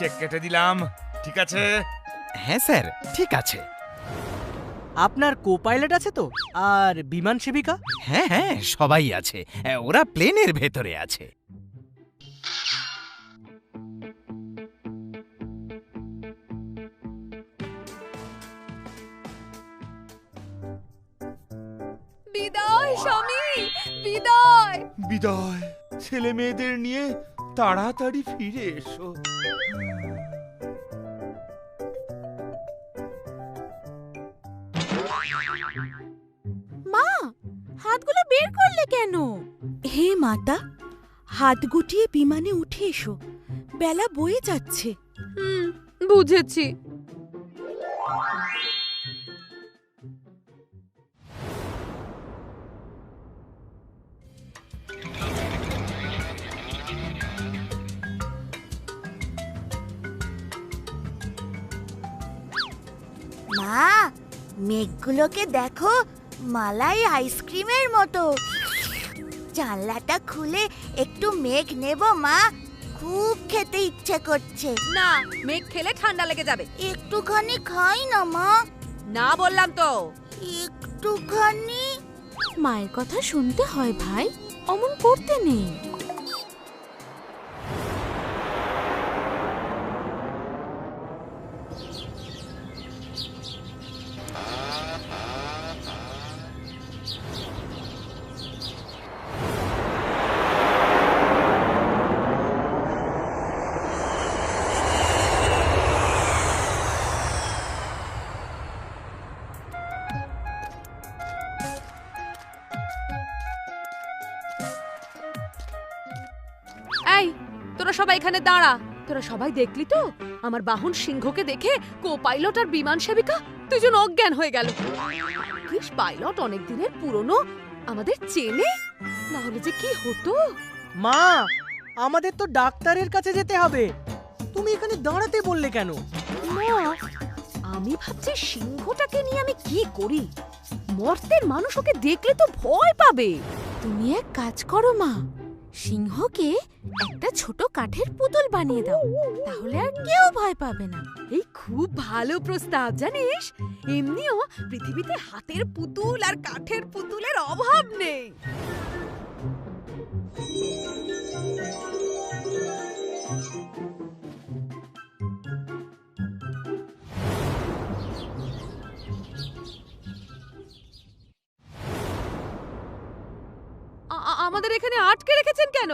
Check কেটে দিলাম ঠিক আছে? হ্যাঁ স্যার ঠিক আছে। আপনার কো পাইলট আছে তো? আর বিমান সেবিকা? হ্যাঁ হ্যাঁ সবাই আছে। ওরা প্লেনের ভেতরে আছে। বিদায় স্বামী বিদায়। বিদায়। ছেলে মেয়েদের নিয়ে তাড়াতাড়ি ফিরে এসো। মা হাতগুলো বের করলে কেন? হে মাতা হাত গুটিয়ে বিমানে উঠে এসো। বেলা বয়ে যাচ্ছে। হুম বুঝেছি। মা মেঘগুলোকে দেখো মালাই আইসক্রিমের মতো। জানলাটা খুলে একটু মেঘ নেব মা। খুব খেতে ইচ্ছে করছে। না মেঘ খেলে ঠান্ডা লেগে যাবে। একটুখানি খাই না মা। না বললাম তো। একটুখানি। মায়ের কথা শুনতে হয় ভাই। অমন করতে নেই। তোরা সবাই এখানে দাঁড়া। তোরা সবাই দেখলি তো? আমার বাহন সিংহকে দেখে কো পাইলট আর বিমান সেবিকা দুজন অজ্ঞান হয়ে গেল। কৃষ পাইলট অনেক দিনের পুরনো। আমাদের চেনে? না হলে যে কি হতো? মা আমাদের তো ডাক্তারের কাছে যেতে হবে। তুমি এখানে দাঁড়াতে বললে কেন? মা আমি ভাবছি সিংহটাকে নিয়ে আমি কি করি? মর্তের মানুষ ওকে দেখলে তো ভয় পাবে। তুমি এক কাজ করো মা। সিংহকে একটা ছোট কাঠের পুতুল বানিয়ে দাও। তাহলে আর কেউ ভয় পাবে না। এই খুব ভালো প্রস্তাব, জানিস? এমনিও পৃথিবীতে হাতের পুতুল আর কাঠের পুতুলের অভাব নেই। আমাদের এখানে আটকে রেখেছেন কেন?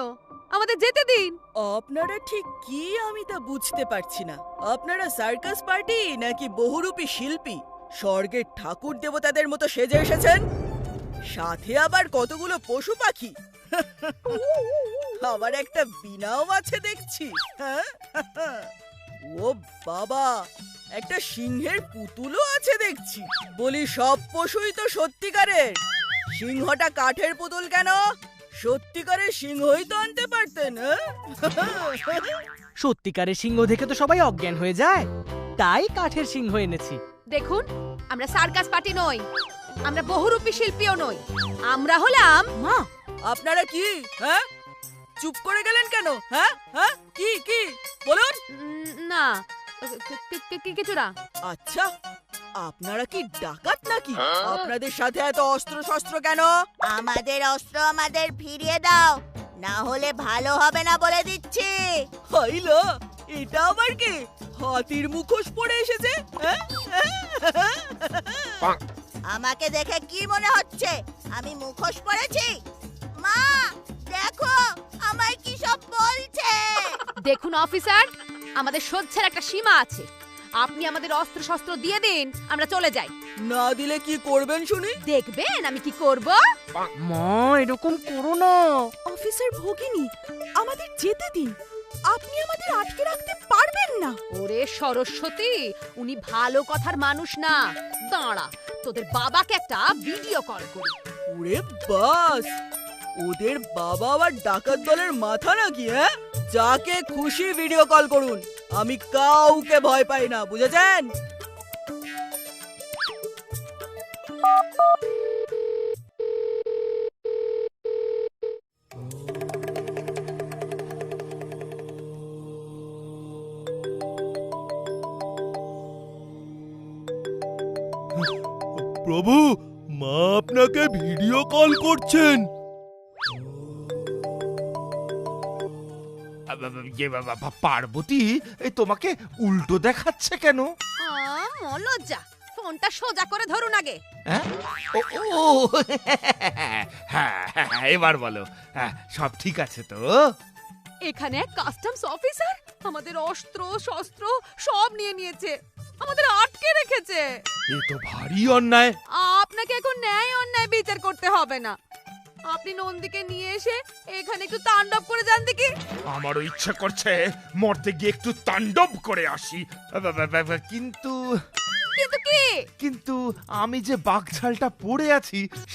আমাদের যেতে দিন। আপনারা ঠিক কি আমি তা বুঝতে পারছি না। আপনারা সার্কাস পার্টি নাকি বহুরূপী শিল্পী? স্বর্গের ঠাকুর দেবতাদের মতো সেজে এসেছেন? সাথে আবার কতগুলো পশু পাখি? আবার একটা বিনাও আছে দেখছি। হ্যাঁ? ও বাবা! একটা সিংহের পুতুলও আছে দেখছি। বলি সব পশুই তো সত্যিকারের। সিংহটা কাঠের পুতুল কেন? সত্যিকারের সিংহই তো আনতে পারতেন হ্যাঁ? সত্যিকারের সিংহ দেখে তো সবাই অজ্ঞান হয়ে যায়। তাই কাঠের সিংহ এনেছি। দেখুন আমরা সার্কাস পার্টি নই আমরা বহুরূপী শিল্পীও নই। আমরা হলাম মা। আপনারা কি হ্যাঁ? চুপ করে গেলেন কেন হ্যাঁ? হ্যাঁ? কি কি? বলুন। উম, না কি- কি- কি- কিছু না আচ্ছা। আপনারা কি ডাকাত নাকি? আপনাদের সাথে এত অস্ত্র শস্ত্র কেন? আমাদের অস্ত্র আমাদের ফিরিয়ে দাও। না হলে ভালো হবে না বলে দিচ্ছি। হইল এটা আবার কি? হাতির মুখোশ পরে এসেছে? হ্যাঁ? আমাকে দেখে কি মনে হচ্ছে? আমি মুখোশ পরেছি? মা দেখো আমায় কি সব বলছে? দেখুন অফিসার আমাদের সহ্যের একটা সীমা আছে। আপনি আমাদের অস্ত্র শস্ত্র দিয়ে দিন আমরা চলে যাই। না দিলে কি করবেন শুনি? দেখবেন আমি কি করব? মা এরকম করো না। অফিসার ভগিনী আমাদের যেতে দিন। আপনি আমাদের আটকে রাখতে পারবেন না। ওরে সরস্বতী উনি ভালো কথার মানুষ না। দাঁড়া তোদের বাবাকে একটা ভিডিও কল করি। ওরে বাস ওদের বাবা আবার ডাকাত দলের মাথা নাকি হ্যাঁ? যাকে খুশি ভিডিও কল করুন। আমি কাউকে ভয় পাই না বুঝেছেন? প্রভু মা আপনাকে ভিডিও কল করছেন। ইয়ে পার্বতী এ তোমাকে উল্টো দেখাচ্ছে কেন? লজ্জা। ফোনটা সোজা করে ধরুন আগে। হ্যাঁ? ও ও হ্যাঁ হ্যাঁ, এবার বলো। হ্যাঁ সব ঠিক আছে তো? এখানে এক কাস্টমস অফিসার আমাদের অস্ত্র শস্ত্র সব নিয়ে নিয়েছে। আমাদের আটকে রেখেছে। এ তো ভারী অন্যায়। আপনাকে এখন ন্যায় অন্যায় বিচার করতে হবে না। আপনি নন্দীকে নিয়ে এসে এখানে একটু তাণ্ডব করে যান দেখি। আমারও ইচ্ছে করছে মরতে গিয়ে একটু তাণ্ডব করে আসি। কিন্তু কিন্তু কি? কিন্তু আমি যে বাঘঝালটা পড়ে আছি সে